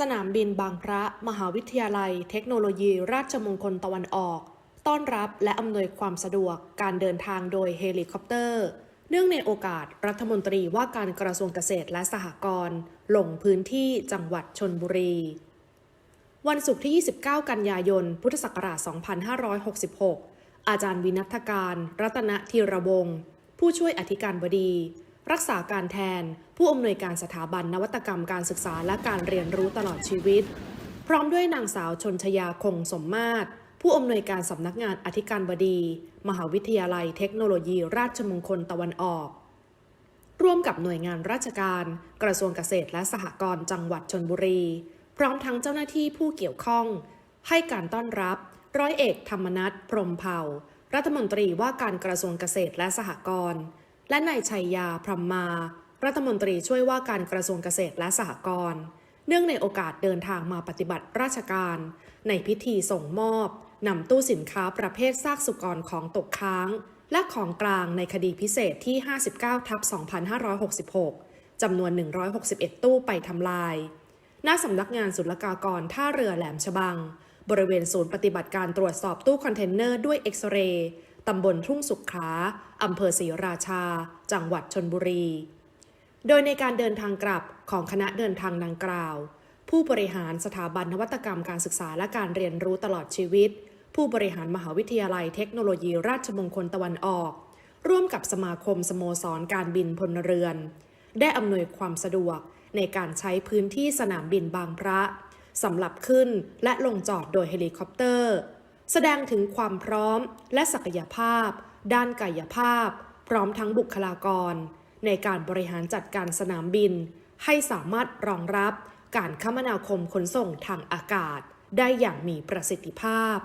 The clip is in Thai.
สนามบินบางพระ มหาวิทยาลัย เทคโนโลยี ราชมงคลตะวันออก ต้อนรับและอำนวยความสะดวกการเดินทางโดยเฮลิคอปเตอร์ เนื่องในโอกาสรัฐมนตรีว่าการกระทรวงเกษตรและสหกรณ์ลงพื้นที่จังหวัดชนบุรี วันศุกร์ที่ 29 กันยายน พุทธศักราช 2566 อาจารย์วินัทการ รัตนธีรวงศ์ผู้ช่วยอธิการบดี รักษาการแทน ผู้อำนวยการสถาบันนวัตกรรมการศึกษาและการเรียนรู้ตลอดชีวิต พร้อมด้วยนางสาวชนชยาคงสมมาตร ผู้อำนวยการสำนักงานอธิการบดี มหาวิทยาลัยเทคโนโลยีราชมงคลตะวันออก ร่วมกับหน่วยงานราชการ กระทรวงเกษตรและสหกรณ์จังหวัดชนบุรี พร้อมทั้งเจ้าหน้าที่ผู้เกี่ยวข้อง ให้การต้อนรับ ร้อยเอกธรรมนัฐพรหมเผ่า รัฐมนตรีว่าการกระทรวงเกษตรและสหกรณ์ และนายชัยยาพรหมมา รัฐมนตรีช่วยว่าการกระทรวงเกษตรและสหกรณ์เนื่องในโอกาสเดินทางมาปฏิบัติราชการ ในพิธีส่งมอบนำตู้สินค้าประเภทซากสุกรของตกค้าง และของกลางในคดีพิเศษที่ 59 ทับ 2566 จำนวน 161 ตู้ไปทำลาย หน้าสำนักงานศุลกากรท่าเรือแหลมฉบัง บริเวณศูนย์ปฏิบัติการตรวจสอบตู้คอนเทนเนอร์ด้วยเอ็กซเรย์ ตำบลทุ่งสุขขาอำเภอศรีราชา จังหวัดชนบุรี โดยในการเดินทางกลับของคณะเดินทางดังกล่าว ผู้บริหารสถาบันนวัตกรรมการศึกษาและการเรียนรู้ตลอดชีวิต ผู้บริหารมหาวิทยาลัยเทคโนโลยีราชมงคลตะวันออก ร่วมกับสมาคมสโมสรการบินพลเรือน ได้อำนวยความสะดวกในการใช้พื้นที่สนามบินบางพระสำหรับขึ้นและลงจอดโดยเฮลิคอปเตอร์ แสดงถึงความพร้อมและศักยภาพ ด้านกายภาพ พร้อมทั้งบุคลากร ในการบริหารจัดการสนามบิน ให้สามารถรองรับการคมนาคมขนส่งทางอากาศ ได้อย่างมีประสิทธิภาพ